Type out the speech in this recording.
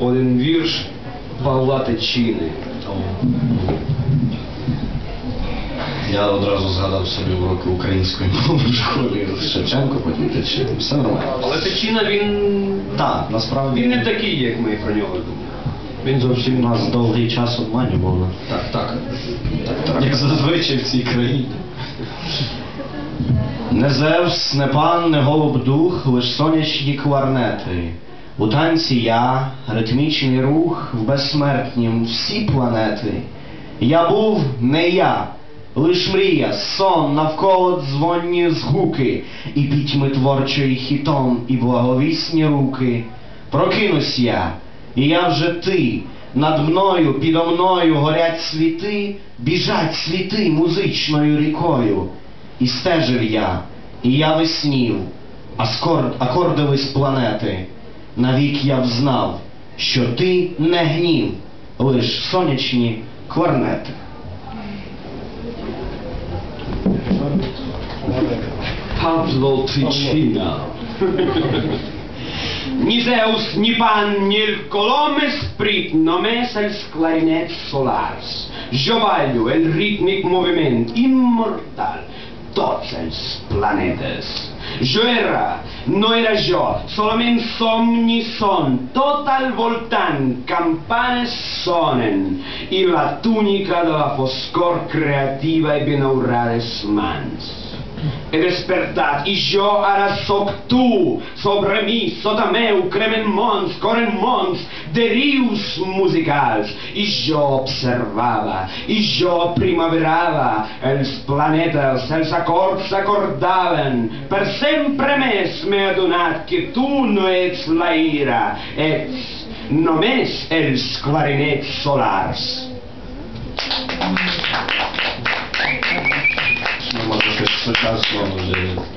один вірш Павла Тичини. Я одразу згадав собі уроки української мови в школі Шевченко, потім Тичина. Все нормально. Але Тичина він. Так, насправді. Він не такий, як ми про нього думаємо. Він зовсім У нас довгий час обманювали. Так, так. Як зазвичай в цій країні. Не Зевс, не пан, не голуб дух, лиш сонячні кларнети. У танці я, ритмічний рух, в безсмертнім всі планети. Я був не я, лиш мрія, сон, навколо дзвонні згуки, і пітьми творчої хітом, і благовісні руки. Прокинусь я, і я вже ти, над мною, підо мною горять світи, біжать світи музичною рікою. І стежив я, і я веснів, акордились планети. Навік я взнав, що ти не гнів, лиш сонячні кларнети. Павло Тичина. Ni Zeus, ni Pan, ni il colome sprit, només els clarinets solars. Jo ballo el rítmic moviment immortal, tots els planetes. Jo no era jo, solament somni són, tot al voltant, campanes sonen, i la túnica de la foscor creativa i benaurades mans. He despertat i jo ara sóc tu, sobre mi, sota meu, cremen mons, corren mons, derius musicals. I jo observava, i jo primaverava, els planetes, els acords s'acordaven. Per sempre més m'he adonat que tu no ets la ira, ets només els clarinets solars. But that's what it is.